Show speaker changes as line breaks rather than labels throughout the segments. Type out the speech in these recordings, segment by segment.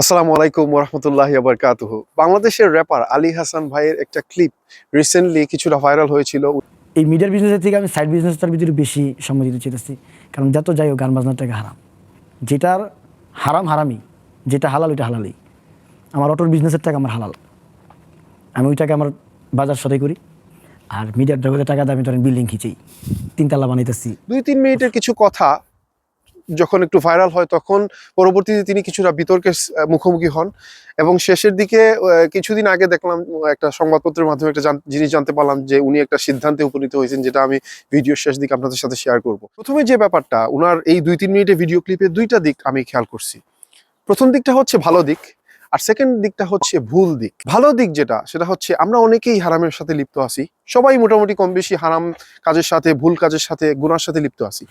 আসসালামু আলাইকুম রহমতুল্লাহ আবরকাতুহ বাংলাদেশের র্যাপার আলী হাসান ভাইয়ের একটা ক্লিপ রিসেন্টলি কিছুটা ভাইরাল হয়েছিল।
এই মিডিয়ার বিজনেসের থেকে আমি সাইড বিজনেসটার ভিতরে বেশি সময় দিতে চেয়েছি কারণ যত যাই হোক গান বাজনার টাকা হারাম। যেটার হারাম হারামি যেটা হালাল ওইটা হালালই। আমার অটোর বিজনেসের টাকা আমার হালাল। আমি ওইটাকে আমার বাজার সদাই করি। আর মিডিয়ার জগতের টাকা দিয়ে আমি ধরেন বিল্ডিং খিচেই। তিনতলা বানাইতেছি।
দুই তিন মিনিটের কিছু কথা যখন একটু ভাইরাল হয়, তখন পরবর্তীতে তিনি কিছুটা বিতর্কের মুখোমুখি হন। এবং শেষের দিকে কিছুদিন আগে দেখলাম একটা সংবাদপত্রের মাধ্যমে একটা জিনিস জানতে পারলাম যে উনি একটা সিদ্ধান্তে উপনীত হয়েছেন, যেটা আমি ভিডিও শেষ দিকে আপনাদের সাথে শেয়ার করব। প্রথমে যে ব্যাপারটা ওনার এই দুই তিন মিনিটে ভিডিও ক্লিপে দুইটা দিক আমি খেয়াল করছি। প্রথম দিকটা হচ্ছে ভালো দিক। আর সেকেন্ড দিকটা হচ্ছে ভুল দিক। ভালো দিক যেটা, সেটা হচ্ছে আমরা অনেকেই হারামের সাথে লিপ্ত আছি। সবাই মোটামুটি কম বেশি হারাম কাজের সাথে, ভুল কাজের সাথে, গুনার সাথে লিপ্ত আছি।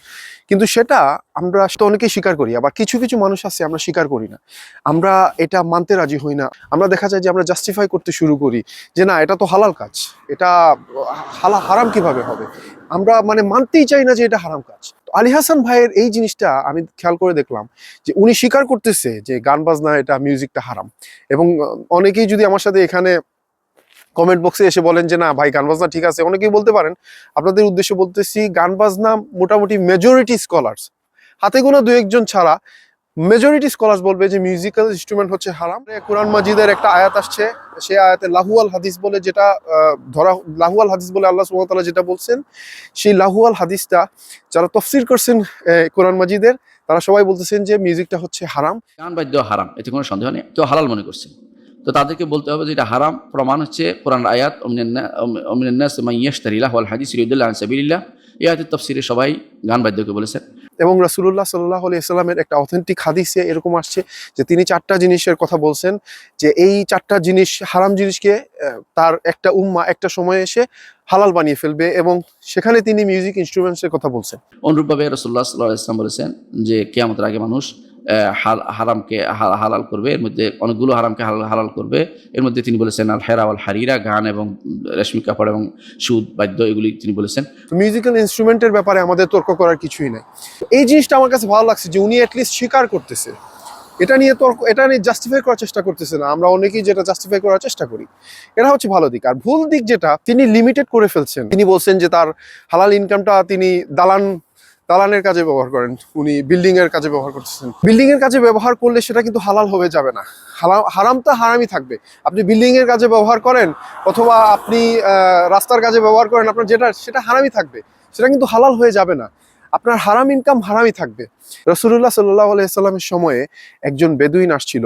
কিন্তু সেটা আমরা অনেকেই স্বীকার করি, আবার কিছু কিছু মানুষ আছে আমরা স্বীকার করি না। আমরা এটা মানতে রাজি হই না। আমরা দেখা যায় যে আমরা জাস্টিফাই করতে শুরু করি যে না, এটা তো হালাল কাজ। এটা হালা, হারাম কীভাবে হবে? আমরা মানে মানতেই চাই না যে এটা হারাম কাজ। আলী হাসান ভাইয়ের এই জিনিসটা আমি খেয়াল করে দেখলাম যে উনি স্বীকার করতেছে যে গান বাজনা এটা মিউজিকটা হারাম। এবং অনেকেই যদি আমার সাথে এখানে কমেন্ট বক্সে এসে বলেন যে, না ভাই, গান বাজনা ঠিক আছে। অনেকেই বলতে পারেন, আপনাদের উদ্দেশ্যে বলতেছি, গান বাজনা মোটামুটি মেজরিটি স্কলার্স হাতে গোনা দু একজন ছাড়া মেজরিটি স্কলার্স বলবে যে মিউজিক্যাল ইনস্ট্রুমেন্ট হচ্ছে হারাম। কোরআন মাজিদের একটা আয়াত আসছে সে আয়াতে লাহুয়াল হাদিস বলে যেটা ধরা, লাহুয়াল হাদিস বলে আল্লাহ সুবহানাহু যেটা বলছেন, সেই লাহুয়াল হাদিসটা যারা তফসির করছেন কোরআন মাজিদের, তারা সবাই বলতেছেন যে মিউজিকটা হচ্ছে হারাম।
গান বাদ্য হারাম, এতে কোনো সন্দেহ নেই। তো হালাল মনে করছে। তো তাদেরকে বলতে হবে যে এটা হারাম। প্রমাণ হচ্ছে কোরআন আয়াত অমিনান্নাস মাইয়াশতারিল্লাহ ওয়াল হাদিস ইউদুল্লাহ সাবিলিল্লাহ। এই আয়াতের তফসিরে সবাই গান বাদ্যকে বলেছেন।
এবং রাসুল্লাহ সাল্লাহ আলি ইসলামের একটা অথেন্টিক হাদিসে এরকম আসছে যে তিনি চারটা জিনিসের কথা বলছেন, যে এই চারটা জিনিস, হারাম জিনিসকে তার একটা উম্মা একটা সময় এসে হালাল বানিয়ে ফেলবে এবং সেখানে তিনি মিউজিক ইনস্ট্রুমেন্টসের কথা বলছেন।
অনুরূপভাবে রসুল্লাহ সাল্লাহ ইসলাম বলেছেন যে কেয়ামতের আগে মানুষ হারামকে হালাল করবে। এর মধ্যে অনেকগুলো হারামকে হালাল করবে। এর মধ্যে তিনি বলেছেন আল হেরা আল হারিরা, গান এবং রেশমি কাপড় এবং সুদ, বাদ্য, এগুলি তিনি বলেছেন।
মিউজিক্যাল ইনস্ট্রুমেন্টের ব্যাপারে আমাদের তর্ক করার কিছুই নাই। এই জিনিসটা আমার কাছে ভালো লাগছে যে উনি অ্যাটলিস্ট স্বীকার করতেছে। এটা নিয়ে তর্ক, এটা নিয়ে জাস্টিফাই করার চেষ্টা করতেছে না। আমরা অনেকেই যেটা জাস্টিফাই করার চেষ্টা করি। এটা হচ্ছে ভালো দিক। আর ভুল দিক যেটা, তিনি লিমিটেড করে ফেলছেন। তিনি বলছেন যে তার হালাল ইনকামটা তিনি দালান দালানের কাজে ব্যবহার করেন, উনি বিল্ডিং এর কাজে ব্যবহার করতেছেন। বিল্ডিং এর কাজে ব্যবহার করলে সেটা কিন্তু হালাল হয়ে যাবে না। হালাল হারামটা হারামই থাকবে। আপনি বিল্ডিং এর কাজে ব্যবহার করেন, অথবা আপনি রাস্তার কাজে ব্যবহার করেন, আপনার যেটা, সেটা হারামই থাকবে। সেটা কিন্তু হালাল হয়ে যাবে না। আপনার হারাম ইনকাম হারামই থাকবে। রসুল্লাহ সাল্লাহ আলাইসাল্লামের সময়ে একজন বেদুইন আসছিল।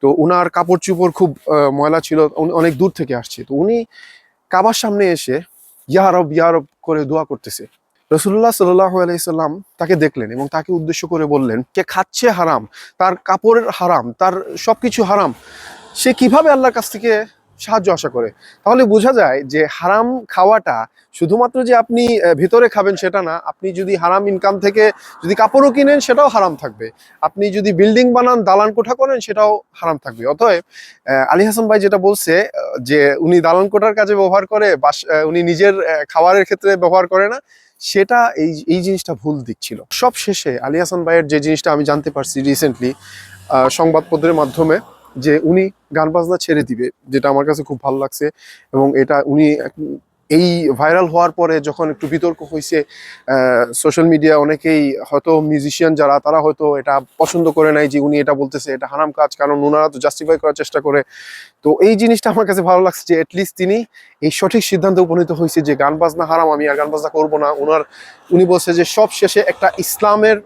তো উনার কাপড় চুপড় খুব ময়লা ছিল অনেক দূর থেকে আসছে। তো উনি কাবার সামনে এসে ইয়ারব ইয়ারব করে দোয়া করতেছে। রসুল্লাহ সাল্লাহ আলাইসাল্লাম তাকে দেখলেন এবং তাকে উদ্দেশ্য করে বললেন, কে খাচ্ছে হারাম, তার কাপড়ের হারাম, তার সবকিছু হারাম, সে কীভাবে আল্লাহর কাছ থেকে সাহায্য আশা করে? তাহলে বোঝা যায় যে হারাম খাওয়াটা শুধুমাত্র যে আপনি ভিতরে খাবেন সেটা না, আপনি যদি হারাম ইনকাম থেকে যদি কাপড়ও কিনেন সেটাও হারাম থাকবে। আপনি যদি বিল্ডিং বানান, দালান কোঠা করেন সেটাও হারাম থাকবে। অতএব আলী হাসান ভাই যেটা বলছে যে উনি দালান কোঠার কাজে ব্যবহার করে, বাস উনি নিজের খাবারের ক্ষেত্রে ব্যবহার করে না সেটা এই এই জিনিসটা ভুল দিচ্ছিল ছিল। সব শেষে আলী হাসান ভাইয়ের যে জিনিসটা আমি জানতে পারছি রিসেন্টলি সংবাদপত্রের মাধ্যমে, যে উনি গান বাজনা ছেড়ে দিবে, যেটা আমার কাছে খুব ভালো লাগছে, এবং এটা উনি এই ভাইরাল হওয়ার পরে যখন একটু বিতর্ক হয়েছে সোশ্যাল মিডিয়া অনেকেই হয়তো মিউজিশিয়ান যারা, তারা হয়তো এটা পছন্দ করে নাই যে উনি এটা বলতেছে, এটা হারাম কাজ, কারণ ওনারা তো জাস্টিফাই করার চেষ্টা করে। তো এই জিনিসটা আমার কাছে ভালো লাগছে যে অ্যাটলিস্ট তিনি এই সঠিক সিদ্ধান্তে উপনীত হয়েছে যে গান বাজনা হারাম, আমি আর গান বাজনা করব না। ওনার উনি বলছে যে সব শেষে একটা ইসলামের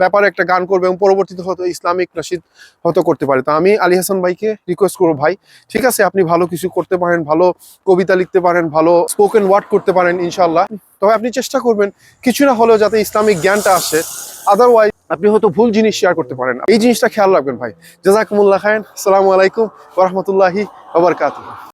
ব্যাপারে একটা গান করবে এবং পরবর্তীতে হয়তো ইসলামিক নাসিদ হয়তো করতে পারে। তো আমি আলী হাসান ভাইকে রিকোয়েস্ট করব, ভাই, ঠিক আছে, আপনি ভালো কিছু করতে পারেন, ভালো কবিতা লিখতে পারেন, ভালো স্পোকেন ওয়ার্ড করতে পারেন ইনশাল্লাহ তবে আপনি চেষ্টা করবেন কিছু না হলেও যাতে ইসলামিক জ্ঞানটা আসে। আদারওয়াইজ আপনি হয়তো ভুল জিনিস শেয়ার করতে পারেন এই জিনিসটা খেয়াল রাখবেন, ভাই। জাজাকুমুল্লাহ খায়েন আসসালামু আলাইকুম ওরহমতুল্লাহি ওবরকাতুহ